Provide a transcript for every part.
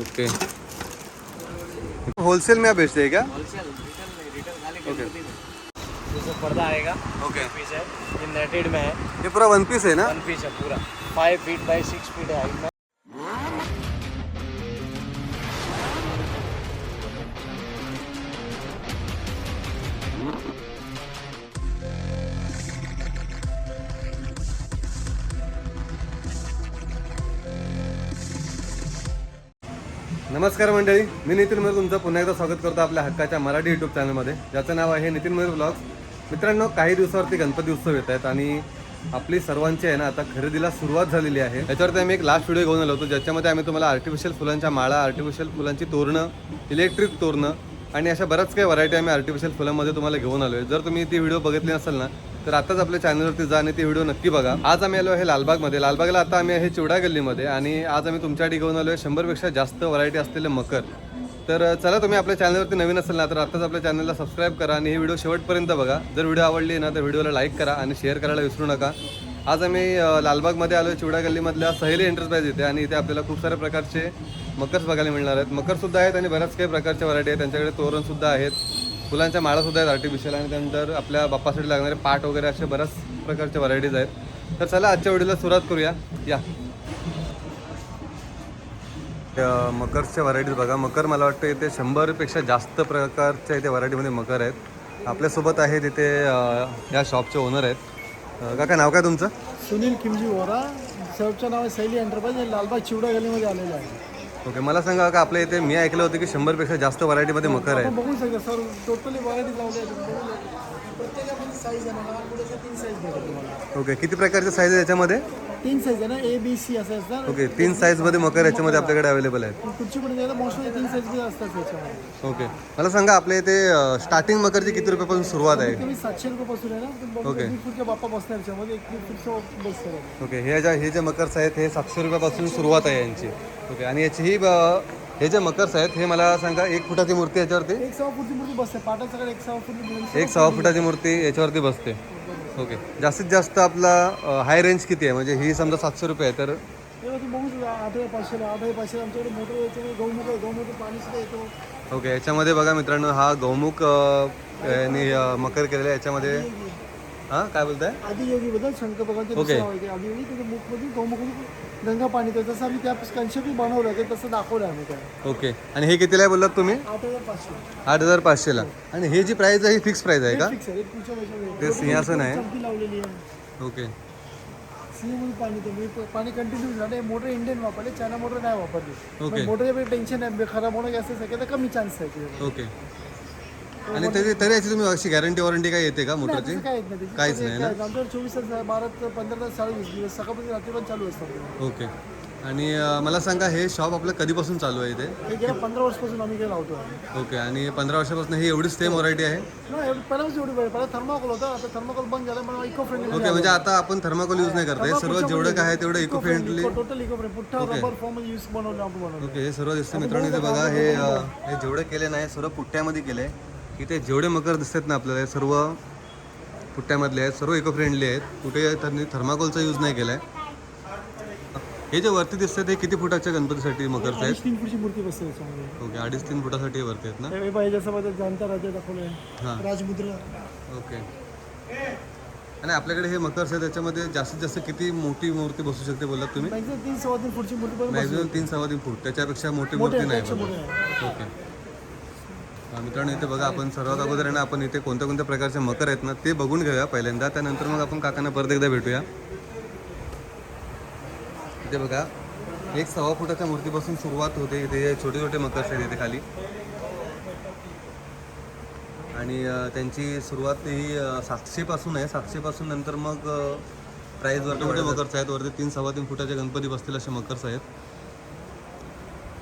Okay wholesale में आप बेचते हैं क्या? होलसेल रिटेल रिटेल पर्दा आएगा ओके पीस है ये नेटेड में है। ये पूरा वन पीस है ना? वन पीस है पूरा। Five feet by six feet है हाइट में। नमस्कार मंडळी मी नितीन मयूर तुमचं पुन्हा एकदा स्वागत करतो आपल्या हक्काच्या मराठी यूट्यूब चॅनलमध्ये ज्याचं नाव आहे नितीन मयूर ब्लॉग्स मित्रांनो काही दिवसावरती गणपती उत्सव येत आहेत आणि आपली सर्वांची आहे ना आता खरेदीला सुरुवात झालेली आहे. त्याच्यावरती आम्ही एक लास्ट व्हिडिओ घेऊन आलो होतो ज्याच्यामध्ये आम्ही तुम्हाला आर्टिफिशियल फुलांच्या माळा आर्टिफिशियल फुलांची तोरणं इलेक्ट्रिक तोरणं आणि अशा बऱ्याच काही व्हरायटी आम्ही आर्टिफिशियल फुलांमध्ये तुम्हाला घेऊन आलो आहे जर तुम्ही ती व्हिडिओ बघितली नसेल ना तर आताच आपल्या चॅनलवरती जा आणि ते व्हिडिओ नक्की बघा. आज आम्ही आलो आहे लालबागमध्ये. लालबागला आता आम्ही आहे चिवडा गल्लीमध्ये आणि आज आम्ही तुमच्यासाठी घेऊन आलो आहे शंभरपेक्षा जास्त व्हरायटी असलेले मकर. तर चला तुम्ही आपल्या चॅनलवरती नवीन असेल ना तर आताच आपल्या चॅनलला सबस्क्राईब करा आणि हे व्हिडिओ शेवटपर्यंत बघा. जर व्हिडिओ आवडली ना तर व्हिडिओला लाईक करा आणि शेअर करायला विसरू नका. आज आम्ही लालबागमध्ये आलो आहे चिवडा गल्लीमधल्या सहेली एंटरप्राइज इथे आणि इथे आपल्याला खूप साऱ्या प्रकारचे मकर्स बघायला मिळणार आहेत. मकरसुद्धा आहेत आणि बऱ्याच काही प्रकारच्या व्हरायटी आहेत. त्यांच्याकडे तोरणसुद्धा आहेत. फुलांच्या माळासुद्धा आहेत आर्टिफिशियल आणि त्यानंतर आपल्या बाप्पासाठी लागणारे पाट वगैरे असे बऱ्याच प्रकारच्या व्हरायटीज आहेत. तर चला आजच्या व्हिडिओला सुरुवात करूया. या. मकरच्या व्हरायटीज बघा. मकर मला वाटतं इथे शंभरपेक्षा जास्त प्रकारच्या इथे व्हरायटीमध्ये मकर आहेत. आपल्यासोबत आहेत इथे या शॉपचे ओनर आहेत. काका नाव काय तुमचं? सुनील किमजी ओरा शॉपचं नाव आहे सैली एंटरप्राईज लालबाग चिवडा गलीमध्ये आलेलं आहे. ओके मला सांगा का आपल्या इथे मी ऐकलं होतं की शंभरपेक्षा जास्त व्हरायटीमध्ये मकर बघू शकता सर टोटली व्हरायटी लावली आहे. प्रत्येकामध्ये साईज आहे ना लहान मुलाचं तीन साईज भेटेल तुम्हाला. ओके किती प्रकारचे साईज आहे याच्यामध्ये? तीन साईज आहे ना ए बी सी असं असतात ओके तीन साईजमध्ये मकर याच्यामध्ये आपल्याकडे अवेलेबल आहेत. कुठची पण घ्यायला मोस्टली तीन साईजमध्ये असतात त्याच्यामध्ये. ओके मला सांगा आपल्या इथे स्टार्टिंग मकरची किती रुपयापासून सुरुवात आहे? तुम्ही सातशे रुपयापासून आहे ना ओके. फुटच्या बाप्पा बसणार याच्यामध्ये एक फुटचं ओके हे ज्या हे जे मकर्स आहेत हे सातशे रुपयापासून सुरुवात आहे यांची. ओके आणि याची ही हे जे मकर्स आहेत हे मला सांगा एक फुटाची मूर्ती याच्यावरती? एक सव्वा फुटची मूर्ती बसते पाटाचं एक सव्वा फुट एक सव्वा फुटाची मूर्ती याच्यावरती बसते. ओके. जास्तीत जास्त आपला हाय रेंज किती आहे? म्हणजे ही समजा सातशे रुपये आहे तर गौमुख गौमुख ओके. याच्यामध्ये बघा मित्रांनो हा गौमुख यांनी मकर केलेला आहे याच्यामध्ये हां? काय बोलताय? आदियोगी बद्दल शंकर भगवानचे ओके. आदियोगी गौमुखमधून गंगा पाणी येतं जसं आम्ही त्या कन्सेप्ट बनवलं ते तसं दाखवलं आम्ही त्या ओके. आणि हे कितीला आहे बोललात तुम्ही? आठ हजार पाचशे. आठ हजार पाचशेला. आणि हे जी प्राईस आहे ही फिक्स प्राईस आहे का? फिक्स आहे. पुढच्या वर्षामध्ये ते सिंहासन आहे. चमकी लावलेली आहे. ओके. पाणी पाणी कंटिन्यू झालं. मोटर इंडियन वापरले चायना मोटर नाही वापरली. मोटर टेन्शन आहे खराब होणं जास्त शक्यता कमी चान्स आहे. ओके. आणि तरी तरी याची तुम्ही अशी गॅरंटी वॉरंटी काय येते का मोटरची? तसं काय येत नाही. त्याची. काहीच नाही ना? आमच्याकडे चोवीस तास बारा ते पंधरा तास चालू वीस दिवस सकाळपासून रात्री पण चालू असतात ओके. आणि अ, मला सांगा हे शॉप आपलं कधीपासून चालू आहे इथे हे गेल्या पंधरा वर्षापासून आम्ही काही लावतो ओके. आणि पंधरा वर्षापासून ही एवढीच सेम व्हरायटी आहे? नाही एवढं पहिल्याच एवढी वेळ पहिला थर्माकोल होता. आता थर्माकोल बंद झालं म्हणून इको फ्रेंडली ओके म्हणजे आता आपण थर्माकोल यूज नाही करत. हे सर्व जेवढं काय आहे तेवढं eco friendly total eco friendly पुठ्ठा रबर फॉर्म यूज बनवलं आपण बनवलं. ओके हे सर्व दिसतं मित्रांनो. इथे बघा हे अ, हे जेवढे केले नाही सर्व पुट्ट्यामध्ये केले. इथे जेवढे मकर दिसतात ना आपल्याला सर्व पुट्ट्यामधले आहेत सर्व इको फ्रेंडली आहेत. कुठे त्यांनी थर्माकोलचा यूज नाही केलाय. हे जे वरती दिसतात हे किती फुटाच्या गणपतीसाठी मकरचे आहेत? अडीच तीन फुटची मूर्ती बसते ओके अडीच तीन फुटासाठी हे वरती आहेत ना? हां राजमुद्रा. ओके. आणि आपल्याकडे हे मकर्स आहेत त्याच्यामध्ये जास्तीत जास्त किती मोठी मूर्ती बसू शकते बोललात तुम्ही? तीन सव्वा तीन फुटची मूर्ती मॅक्झिमम तीन सव्वा तीन फूट. त्याच्यापेक्षा मोठी मूर्ती नाही. आहे ओके. मित्रांनो इथे बघा आपण सर्वात अगोदर आहे ना आपण इथे कोणत्या कोणत्या प्रकारचे मकर आहेत ना ते बघून घेऊया पहिल्यांदा. त्यानंतर मग आपण काकांना परत एकदा भेटूया. इथे बघा एक सव्वा फुटाच्या मूर्तीपासून सुरुवात होते इथे छोटे छोटे मकर आहेत इथे खाली. आणि त्यांची सुरुवात ही सातशेपासून आहे. सातशेपासून नंतर मग प्राईज वरती मोठे मकर्स आहेत. वरती तीन सव्वा तीन फुटाचे गणपती बसतील असे मकर्स आहेत.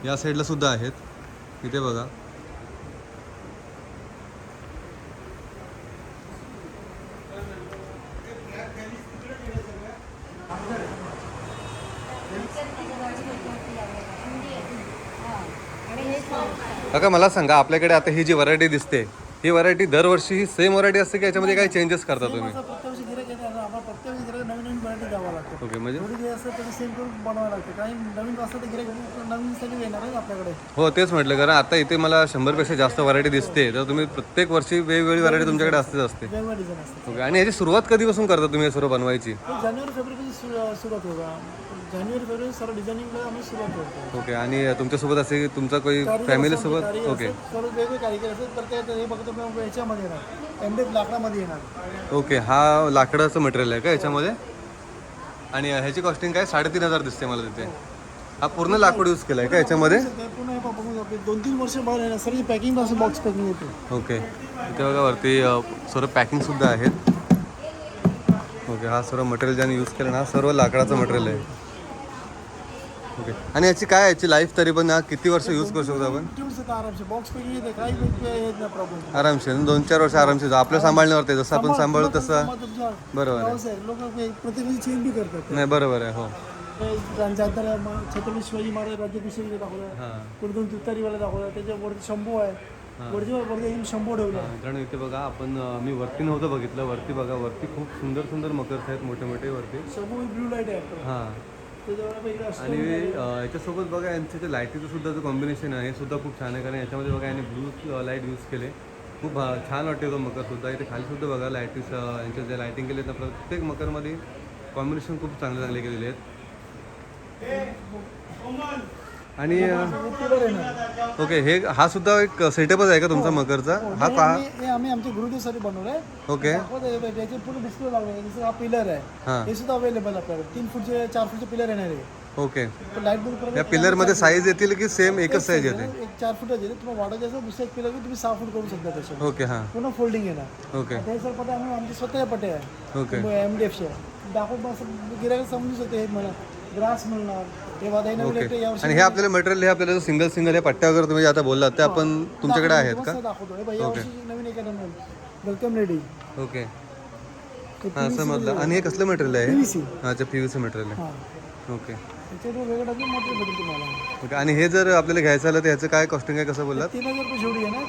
या साईडला सुद्धा आहेत. इथे बघा. काका मला सांगा आपल्याकडे आता ही जी व्हरायटी दिसते ही व्हरायटी दरवर्षी ही सेम व्हरायटी असते की याच्यामध्ये काही चेंजेस करता तुम्ही? माझं प्रत्येक वर्षी गिरायक येते ना आम्हाला प्रत्येक वेळी गिरायक नवीन नवीन व्हरायटी द्यावं लागतं. ओके म्हणजे? थोडी जे असतं त्याची सेम करून बनवावं लागतं. काही नवीन असतं ते गिरायक नवीन साठी येणार आहे आपल्याकडे. हो तेच म्हटलं कारण आता इथे मला शंभरपेक्षा जास्त व्हरायटी दिसते तर तुम्ही प्रत्येक वर्षी वेगवेगळी व्हरायटी तुमच्याकडे असतेच असते. वेगवेगळ्या डिझाईन असतात. ओके आणि याची सुरुवात कधीपासून करता तुम्ही हे सर्व बनवायची? जानेवारी फेब्रुवारी सुरू सुरुवात होता जानेवारी फेब्रुवारी सर्व डिझायनिंगला आम्ही सुरुवात करतो. ओके आणि तुमच्यासोबत असे तुमचा काही फॅमिली सोबत? ओके. सर्व वेगवेगळे असतात हे फक्त आपण याच्यामध्ये येणार. लाकडामध्ये येणार. ओके हा लाकडाचं मटेरियल आहे का याच्यामध्ये? आणि ह्याची कॉस्टिंग काय? साडेतीन हजार दिसते मला तिथे. हा पूर्ण लाकूड यूज केला आहे का याच्यामध्ये? ते हे दोन तीन वर्ष बाहेर येणार सर्व पॅकिंग बॉक्स पॅकिंग येते. ओके. इथे बघा वरती अ, सर्व पॅकिंग सुद्धा आहेत. ओके हा सर्व मटेरियल ज्याने यूज केलं ना हा सर्व लाकडाचं मटेरियल आहे. ओके आणि याची काय याची लाईफ तरी पण किती वर्ष यूज करू शकतो आपण? आरामशी बॉक्स काही आरामशीर. दोन चार वर्ष आरामशीर आपलं सांभाळण्यावर ते जसं आपण सांभाळू तसं. बरोबर आहे. करतात. नाही बरोबर आहे. हो. छत्रपती शिवाजी महाराज राज्याभिषेक दाखवलं. दोन तुतारीवाला दाखवलं. त्याच्यावरती शंभू आहे. वरती वरती एकदम शंभू ठेवला. मित्रांनो इथे बघा आपण मी वरती नव्हतं बघितलं. वरती बघा वरती खूप सुंदर सुंदर मकर्स आहेत मोठे मोठे वरती. शंभू ब्ल्यू लाइट आहे. हां. त्याच्यावर आणि याच्यासोबत बघा यांचं ते लाईटीचं सुद्धा जो कॉम्बिनेशन आहे हे सुद्धा खूप छान आहे. कारण याच्यामध्ये बघा यांनी ब्लू लाइट यूज केले. खूप छान वाटते तो मकर सुद्धा. इथे खाली सुद्धा बघा लाईटीस यांच्या जे लाईटिंग केले तर प्रत्येक मकरमध्ये कॉम्बिनेशन खूप चांगले चांगले केलेले आहेत. आणि पिलर ओके हे हा सुद्धा एक सेटअपच आहे का तुमचा मकरचा? हा हे का आम्ही- हे आम्ही आमच्या गुरुदेवसाठी बनवलंय. ओके. त्याचे पूर्ण डिस्प्ले लावले जसं हा पिलर आहे हां. हे सुद्धा अवेलेबल आपल्याकडे. तीन फूटचे चार फूटचे पिलर येणार आहे. ओके. या पिलरमध्ये साईज येतील की सेम एकच साईज येते एक चार फुटाचे तुम्हाला वाटायचं असेल दुसरं एक पिलर तुम्ही सहा फूट करू शकता त्याच्यात. ओके हां. पूर्ण फोल्डिंग येणार. ओके. हे सर पटे आम्ही आमचे स्वतः पटे आहे. ओके. एम डी एफचे दाखवून असं गिरायला समजू शकते हे मला. ग्रास मिळणार ओके. आणि हे आपल्याला मटेरियल हे आपल्याला सिंगल सिंगल हे पट्ट्या वगैरे तुम्ही आता बोललात ते आपण तुमच्याकडे आहेत का? दाखवतो. यावर्षी नवीन वेलकम रेडी ओके. हां समजलं. आणि हे कसलं मटेरियल आहे? अच्छा पी व्ही सी मटेरियल आहे. ओके. ओके. आणि हे जर आपल्याला घ्यायचं आलं तर ह्याचं काय कॉस्टिंग आहे कसं बोललात? तीन हजार रुपये जेवढी येणार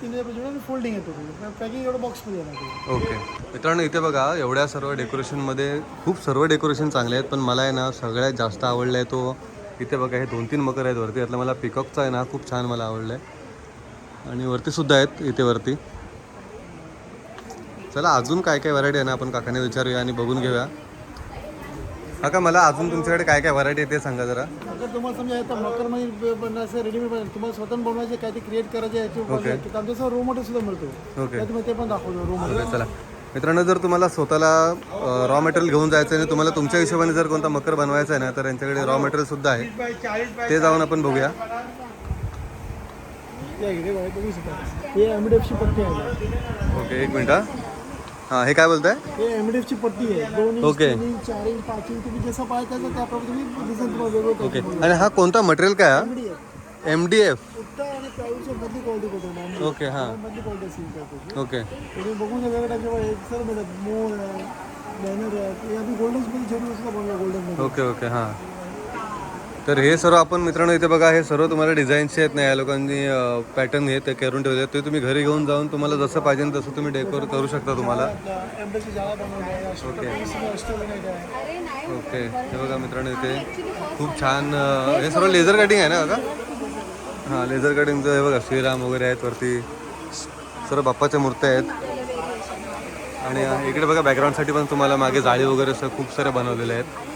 तीन हजार फोल्डिंग येतो म्हणजे. पॅकिंग एवढं बॉक्समध्ये येणार ओके मित्रांनो इथे बघा एवढ्या सर्व डेकोरेशनमध्ये खूप सर्व डेकोरेशन चांगले आहेत पण मला आहे ना सगळ्यात जास्त आवडलं आहे तो इथे बघा हे दोन तीन मकर आहेत वरती. यातला मला पिकअपचा आहे ना खूप छान मला आवडलं आहे आणि वरती सुद्धा आहेत इथे वरती. चला अजून काय काय व्हरायटी आहे ना आपण काकाने विचारूया आणि बघून घेऊया. काका मला अजून तुमच्याकडे काय काय व्हरायटी आहे ते सांगा जरा. अगर तुम्हाला समजा येतं मकरमध्ये बनवायचं रेडीमेड बनवायचं. तुम्हाला स्वतः बनवायचे काय ते क्रिएट करायचे याचे आमच्या रो मटेरियल सुद्धा मिळतो. ओके त्यात तुम्ही ते पण दाखवतो रो ओके चला. मित्रांनो जर तुम्हाला स्वतःला रॉ मटेरियल घेऊन जायचं आहे आणि तुम्हाला तुमच्या हिशोबाने जर कोणता मकर बनवायचा आहे ना तर यांच्याकडे रॉ मटेरियल सुद्धा आहे. ते जाऊन आपण बघूया. बघू शकता हे पट्टी आहे. ओके एक मिनिट हा. हाँ हे काय बोलताय? हे डी पट्टी आहे दोन इंच ओके. तीन इंच चार इंच पाच इंच तुम्ही जसं पाहिजे त्याचं त्याप्रमाणे तुम्ही डिझाईन तुम्हाला वेगळं ओके आणि हा कोणता मटेरियल काय एफ़ एम डी एफ़ उत्तर आणि प्राईडच्या मधली क्वालिटी करतो ओके हाँ. मधली क्वालिटी असेल त्याची ओके तुम्ही बघून घ्या वेगळ्या टाईपचे सर मिळतात मोर आहे बॅनर आहे हे आम्ही गोल्डन्समध्ये जेवढी सुद्धा बनवलं गोल्डनमध्ये ओके ओके हाँ. तर हे सर्व आपण मित्रांनो इथे बघा हे सर्व तुम्हाला डिझाईन्सचे आहेत ना या लोकांनी पॅटर्न हे ते करून ठेवले आहेत. ते तुम्ही घरी घेऊन जाऊन तुम्हाला जसं पाहिजे तसं तुम्ही डेकोर करू शकता तुम्हाला. ओके ओके हे बघा मित्रांनो इथे खूप छान हे सर्व लेझर कटिंग आहे ना बघा. हां लेझर कटिंगचं हे बघा श्रीराम वगैरे आहेत वरती. सर्व बाप्पाच्या मूर्त्या आहेत. आणि इकडे बघा बॅकग्राऊंडसाठी पण तुम्हाला मागे जाळी वगैरे असं खूप सारे बनवलेले आहेत.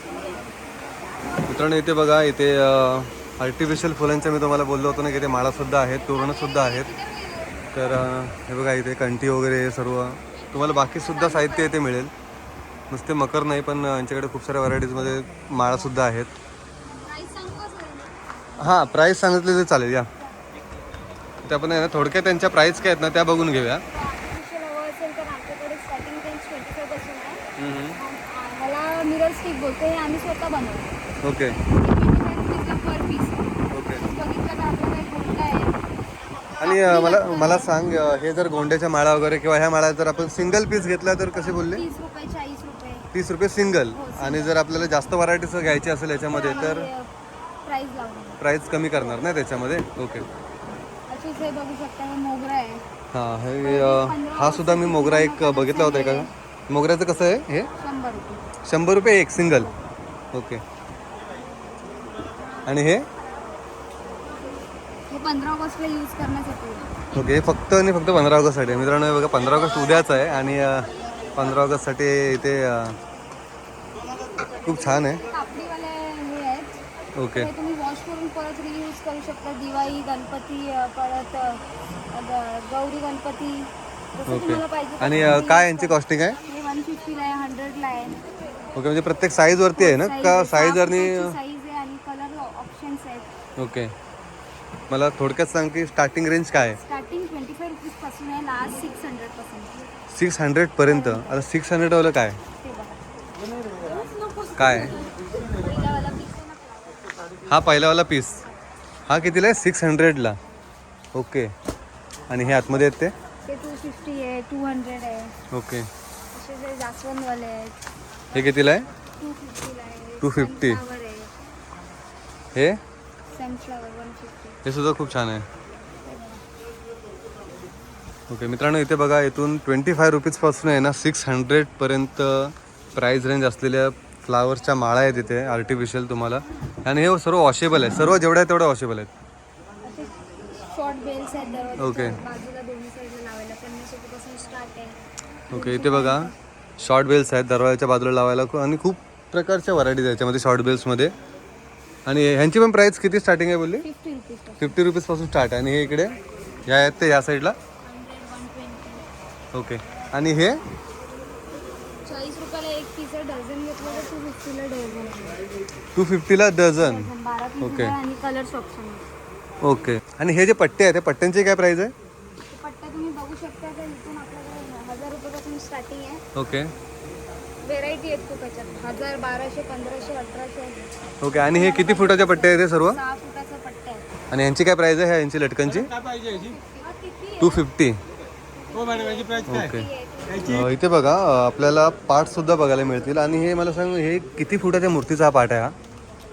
मित्रांनो इथे बघा इथे आर्टिफिशियल फुलांच्या मी तुम्हाला बोललो होतो ना की इथे माळासुद्धा आहेत तोरणंसुद्धा आहेत. तर हे बघा इथे कंठी वगैरे हे सर्व. तुम्हाला बाकीसुद्धा साहित्य इथे मिळेल. नुसते मकर नाही पण यांच्याकडे खूप साऱ्या व्हरायटीजमध्ये माळासुद्धा आहेत. हां प्राईस सांगितले तर चालेल या. ते आपण आहे ना थोडक्यात त्यांच्या प्राईस काय आहेत ना त्या बघून घेऊया. ह्याला मिरर स्टिक बोलतो हे आम्ही स्वतः बनवतो. ओके. ओके. एक आणि अ, मला मला सांग अ, हे जर गोंड्याच्या माळा वगैरे किंवा ह्या माळा जर आपण सिंगल पीस घेतला तर कसे बोलले? तीस रुपये चाळीस रुपये. तीस रुपये सिंगल आणि जर आपल्याला जास्त व्हरायटीचं घ्यायची असेल याच्यामध्ये तर लावून प्राईस कमी करणार नाही त्याच्यामध्ये? ओके. हे बघू शकता हे मोगरा आहे. हां हे अ, हा सुद्धा मी मोगरा एक बघितला होता का? मोगऱ्याचं कसं आहे हे? शंभर रुपये. शंभर रुपये एक सिंगल ओके. आणि हे? हे पंधरा ऑगस्टला यूज करण्यासाठी. आहे. ओके हे फक्त आणि फक्त पंधरा ऑगस्टसाठी. आहे. मित्रांनो हे बघा पंधरा ऑगस्ट उद्याच आहे आणि पंधरा ऑगस्टसाठी इथे खूप छान आहे. हे ओके. हे तुम्ही वॉश करून परत रियूज करू शकता. दिवाळी गणपती परत गौरी गणपती ओके. आणि काय यांची कॉस्टिंग आहे? हे वन फिफ्टीला आहे हंड्रेडला आहे. ओके म्हणजे प्रत्येक साईजवरती आहे ना? का साईज आणि साईज ओके. मला थोडक्यात सांग की स्टार्टिंग रेंज काय आहे? स्टार्टिंग ट्वेंटी फाय रुपीजपासून आहे लास्ट सिक्स हंड्रेडपासून. सिक्स हंड्रेडपर्यंत आता सिक्स हंड्रेडवालं काय? ते बघा. काय? आहे? पहिल्यावाला piece. आहे ना flower. हा पहिलावाला पीस हा कितीला आहे? सिक्स हंड्रेडला ओके. आणि हे आतमध्ये आहेत ते? ते टू फिफ्टी आहे टू हंड्रेड आहे. ओके. असे जे जास्वंदवाले आहेत. हे कितीला आहे? टू फिफ्टीला आहे. 250. Sunflower आहे हे? सनफ्लावर वन फिफ्टी हे सुद्धा खूप छान आहे. ओके मित्रांनो इथे बघा इथून ट्वेंटी फाय रुपीजपासून आहे ना सिक्स हंड्रेडपर्यंत प्राईज रेंज असलेल्या फ्लावर्सच्या माळा आहेत इथे आर्टिफिशियल तुम्हाला. आणि हे सर्व वॉशेबल आहे सर्व जेवढ्या आहेत. तेवढ्या वॉशेबल आहेत ओके. ओके इथे बघा शॉर्ट बेल्स आहेत दरवाजाच्या बाजूला लावायला. आणि खूप प्रकारच्या व्हरायटीज आहेत याच्यामध्ये शॉर्ट बेल्समध्ये आणि ह्यांची पण प्राईस किती स्टार्टिंग आहे बोलली? फिफ्टी रुपीज फिफ्टी रुपीजपासून स्टार्ट आहे. आणि हे इकडे ह्या आहेत ते ह्या साईडला ओके आणि हे? चाळीस रुपयाला एक पीस आहे. डझन घेतलं तर टू फिफ्टीला डझन आहे. टू फिफ्टीला डझन ओके. आहे आणि कलर्स ऑप्शन आहे. ओके आणि हे जे पट्टे आहेत त्या पट्ट्यांची काय प्राईस आहे? ते पट्टा तुम्ही बघू शकता तर इथून आपल्याकडे हजार रुपयापासून स्टार्टिंग आहे. ओके व्हेरायटी आहेत खूप याच्यात. हजार बाराशे पंधराशे अठराशे ओके आणि हे किती फुटाचे पट्टे आहेत हे सर्व? सहा फुटाचा पट्टा आहे आणि यांची काय प्राईस आहे ह्या यांची लटकनची? काय पाहिजे याची? हा किती टू फिफ्टी हो मॅडम याची प्राइस काय? ओके. अ, इथे बघा अ, आपल्याला पार्ट सुद्धा बघायला मिळतील. आणि हे मला सांग हे किती फुटाच्या मूर्तीचा हा पार्ट आहे हा?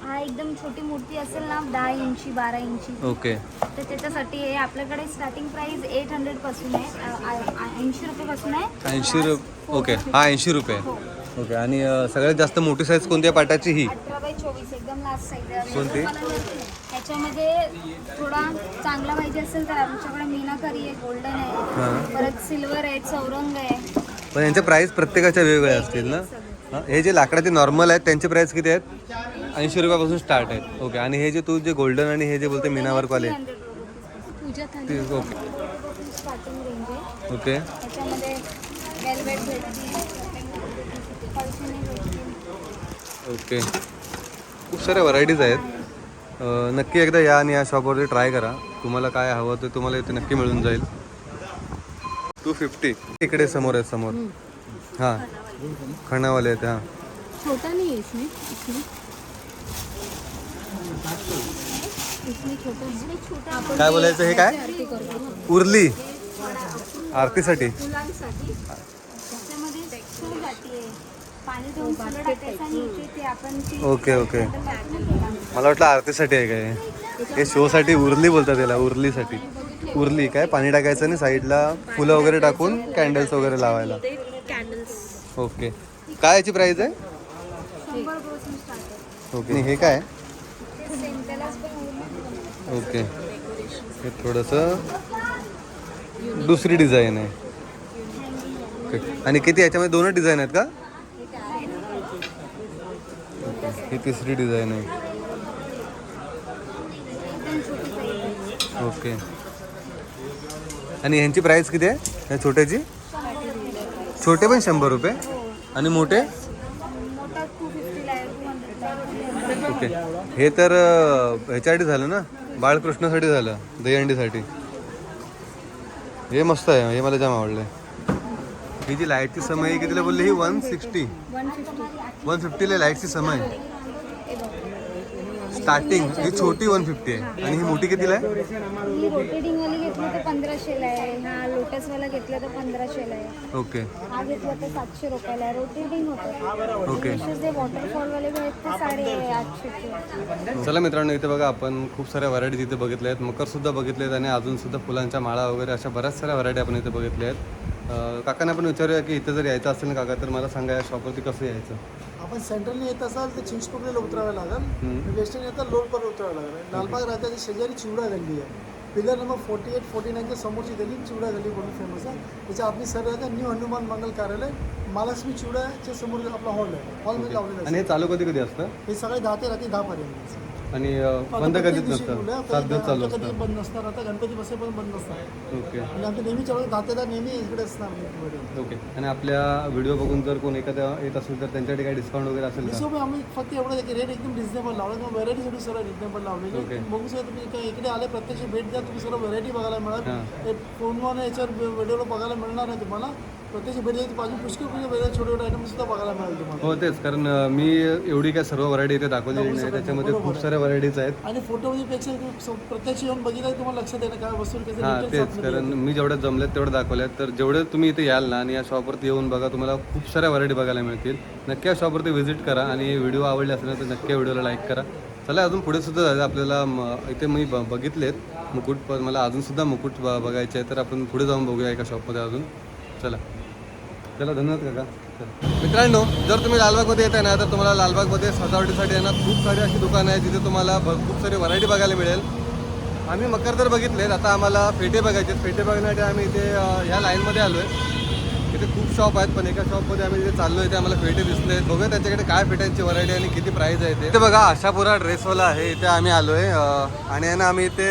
हा एकदम छोटी मूर्ती असेल ना दहा इंची बारा इंची. ओके. तर त्याच्यासाठी हे आपल्याकडे स्टार्टिंग प्राइस एट हंड्रेडपासून आहे ऐंशी रुपयापासून आहे. ऐंशी रुपये ओके. हा ऐंशी रुपये. हो. ओके आणि अ, सगळ्यात जास्त मोठी साईज कोणत्या पाटाची ही अठरा बाय चोवीस एकदम लास्ट साईज कोणती? त्याच्यामध्ये थोडा चांगला पाहिजे असेल तर आमच्याकडे मीनाकारी आहे गोल्डन आहे. हां. परत सिल्वर आहे चौरंग आहे. पण यांच्या प्राईस प्रत्येकाच्या वेगवेगळ्या असतील ना? हा, हे जे लाकडाचे नॉर्मल आहेत त्यांचे प्राईस किती आहेत? ऐंशी रुपयापासून स्टार्ट आहेत. ओके आणि हे जे तू जे गोल्डन आणि हे जे बोलते मीनावर्कवाले हंड्रेड रुपीज पूजा ते थाली ओके. स्टार्टिंग रेंज आहे. ओके. त्याच्यामध्ये वेलवेट ओके. खूप साऱ्या व्हरायटीज आहेत. नक्की एकदा या आणि या शॉपवरती ट्राय करा. तुम्हाला काय हवं ते तुम्हाला इथे नक्की मिळून जाईल. टू फिफ्टी इकडे समोर आहेत समोर. हां. खणावाले आहेत हां. छोटा नहीं इसमें. इसमें. काय बोलायचं हे काय? आरती करतो उरली. आरतीसाठी. फुलांसाठी त्याच्यामध्ये फूल जाती आहे पाणी देऊन फुलं टाकायचं आणि इथे ते आपण ती ओके ओके. मला वाटलं आरतीसाठी आहे काय? हे शोसाठी उरली बोलतात त्याला उरलीसाठी. उरली काय? पाणी टाकायचं आणि साईडला फुलं वगैरे टाकून कॅन्डल्स वगैरे लावायला. ओके. काय याची प्राईस आहे? शंभरपासून स्टार्ट आहे. ओके. आणि हे काय? ओके. हे थोडंसं दुसरी डिझाईन आहे. ओके. आणि किती? याच्यामध्ये दोनच डिझाईन आहेत का? ही तिसरी डिझाईन आहे. ओके. आणि ह्यांची प्राईस किती आहे? ह्या छोट्याची? छोटे पण शंभर रुपये. आणि मोठे? ओके. हे तर ह्याच्यासाठी झालं ना? बाळकृष्णासाठी झालं दहीहंडीसाठी. हे मस्त आहे हे मला जाम आवडलं ही जी लाईटची समय कितीला बोलली ही? One sixty one fifty one फिफ्टीला लाईटची समय स्टार्टिंग ही छोटी वन फिफ्टी आहे. आणि ही मोठी कितीला आहे? ही रोटेटिंग वाली घेतली तर पंधराशेला आहे. हा लोटस वाला घेतला तर पंधराशेला आहे. ओके हा घेतला तर सातशे रुपयाला आहे. रोटेटिंग होतं. ओके जे वॉटरफॉल वाले आहेत ते साडे आठशेचे. चला मित्रांनो इथे बघा आपण खूप साऱ्या व्हरायटी इथे बघितल्या आहेत. मकर सुद्धा बघितले आहेत आणि अजून सुद्धा फुलांच्या माळा वगैरे अशा बऱ्याच साऱ्या व्हरायटी आपण इथे बघितल्या आहेत. काकांना पण विचारूया की इथे जर यायचं असेल ना काका तर मला सांगा या शॉपवरती कसं यायचं? आपण सेंट्रलने येत असाल तर चिंचपोकलीला उतरावं लागेल. वेस्टर्न येतात लोडपर उतरावं लागेल. लालबाग राहत्याच्या शेजारी चिवडा गल्ली आहे. Pillar number forty eight forty नाईनच्या समोरची गल्ली चिवडा गल्ली म्हणून फेमस आहे. त्याच्या आपली सर राहते न्यू हनुमान मंगल कार्यालय महालक्ष्मी चिवडाच्या समोर आपला हॉल आहे. हॉलमध्ये लावलेला आणि आहे हे चालू कधी कधी असतं? हे सकाळी दहा ते रात्री दहा पर्यंत आणि बंद कधीच नसतं सात दिवस चालू असतं बंद नसणार आता गणपती बसेपर्यंत बंद नसणार. ओके. आणि आमचं नेहमी चालू दहा नेहमी इकडे असणार ओके. आणि आपल्या व्हिडिओ बघून जर कोण एखाद्या येत असेल तर त्यांच्यासाठी काही डिस्काउंट वगैरे असेल हिशोब आम्ही फक्त एवढं आहे की रेट एकदम रिजनेबल लावले. किंवा व्हरायटीसाठी सर्व रिजनेबल लावलेले Okay. बघू शकता तुम्ही काय इकडे आले प्रत्यक्ष भेट द्या तुम्ही सर्व व्हरायटी बघायला मिळाल. फोनवर याच्यावर व्हिडिओला बघायला मिळणार नाही तुम्हाला. प्रत्यक्ष भेट द्या बाजू पुष्कळ पुष्कळ वेगळे छोटे छोटे आयटम सुद्धा बघायला मिळेल तुम्हाला. हो तेच. कारण मी एवढी काय सर्व व्हरायटी इथे दाखवलेली नाही. त्याच्यामध्ये खूप साऱ्या व्हरायटीज आहेत. आणि फोटोमध्ये पेक्षा प्रत्यक्ष येऊन बघितलं तुम्हाला लक्षात काय वस्तू कसं हां तेच. कारण मी जेवढ्या जमल्यात तेवढं दाखवल्यात. तर जेवढे तुम्ही इथे याल ना आणि या शॉपवरती येऊन बघा तुम्हाला खूप साऱ्या व्हरायटी बघायला मिळतील. नक्की या शॉपवरती व्हिजिट करा आणि व्हिडिओ आवडले असेल तर नक्की व्हिडिओला लाईक करा. चला अजून पुढे सुद्धा जायचं आपल्याला इथे मी ब- बघितलेत मुकुट पण मला अजून सुद्धा मुकुट ब- बघायचे आहे तर आपण पुढे जाऊन बघूया एका शॉपमध्ये अजून. चला. चला धन्यवाद काका. मित्रांनो जर तुम्ही लालबागमध्ये येत आहे ना तर तुम्हाला लालबागमध्ये सजावटीसाठी आहे ना खूप सारी अशी दुकानं आहेत जिथे तुम्हाला खूप सारी व्हरायटी बघायला मिळेल. आम्ही मकर तर बघितलेत आता आम्हाला फेटे बघायचे आहेत. फेटे बघण्यासाठी आम्ही इथे ह्या लाईनमध्ये आलो आहे इथे खूप शॉप आहेत पण एका शॉपमध्ये आम्ही इथे चाललो इथे आम्हाला फेटे दिसले आहेत बघूया त्यांच्याकडे काय फेट्यांची व्हरायटी आणि किती प्राईज आहे ते. बघा आशापुरा ड्रेसवाला आहे इथे आम्ही आलो आहे आणि आहे ना आम्ही इथे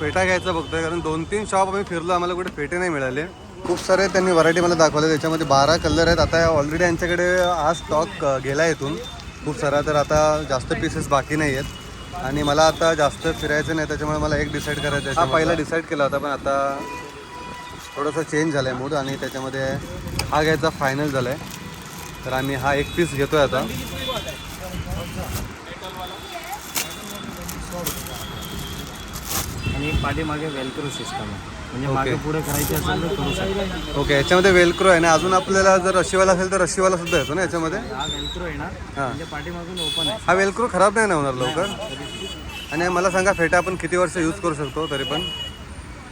फेटा घ्यायचा बघतोय कारण दोन तीन शॉप आम्ही फिरलो आम्हाला कुठे फेटे नाही मिळाले. खूप सारे त्यांनी व्हरायटी मला दाखवले. त्याच्यामध्ये बारा कलर आहेत. आता ऑलरेडी यांच्याकडे हा स्टॉक गेला इथून. खूप सारा. तर आता जास्त पीसेस बाकी नाही आहेत आणि मला आता जास्त फिरायचं नाही. त्याच्यामुळे मला एक डिसाईड करायचं आहे. हा पहिला डिसाईड केला होता पण आता थोडंसं चेंज झालं आहे मूड आणि त्याच्यामध्ये हा घ्यायचा फायनल झाला आहे तर आम्ही हा एक पीस घेतो आहे आता. पाठीमागे वेलक्रो सिस्टम आहे. म्हणजे मागे पुढे करायचे असेल तर करू शकता. ओके याच्यामध्ये वेलक्रो आहे ना? अजून आपल्याला जर रशीवाला असेल तर रशीवाला सुद्धा येतो ना याच्यामध्ये? हा वेलक्रो आहे ना. म्हणजे पाठीमागून ओपन आहे. हा वेलक्रो खराब नाही ना होणार लवकर? आणि मला सांगा फेटा आपण किती वर्ष यूज करू शकतो तरी पण?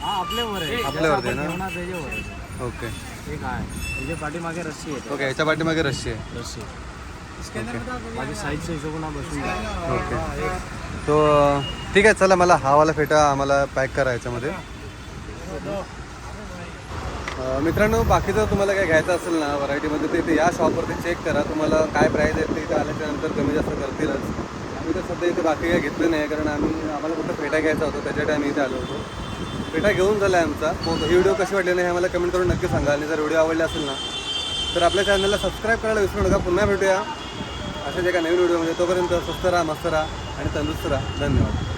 हा आपल्यावर आहे. आपल्यावरती आहे ना? आहे. ओके हे काय म्हणजे पाठीमागे रस्सी येते ओके याच्या पाठीमागे रशी आहे. रस्सी. माझ्या साईजच्या हिशोबाने बसून. ओके तो ठीक आहे चला मला हावाला फेटा आम्हाला पॅक करा याच्यामध्ये मित्रांनो बाकीचं तुम्हाला काय घ्यायचं असेल ना व्हरायटीमध्ये ते इथे या शॉपवरती चेक करा. तुम्हाला काय प्राईज आहेत ते इथे आल्याच्यानंतर कमी जास्त करतीलच. आम्ही तर सध्या इथे बाकी काही घेतलं नाही कारण आम्ही आम्हाला फक्त फेटा घ्यायचा होता त्याच्यासाठी आम्ही इथे आलो होतो. फेटा घेऊन झाला आहे आमचा. मग ही व्हिडिओ कशी वाटली नाही हे आम्हाला कमेंट करून नक्की सांगा. आणि जर व्हिडिओ आवडला असेल ना तर आपल्या चॅनलला सबस्क्राईब करायला विसरू नका. पुन्हा भेटूया. अशाच एका नवीन व्हिडिओमध्ये तोपर्यंत स्वस्त राहा मस्त राहा आणि तंदुरुस्त राहा. धन्यवाद.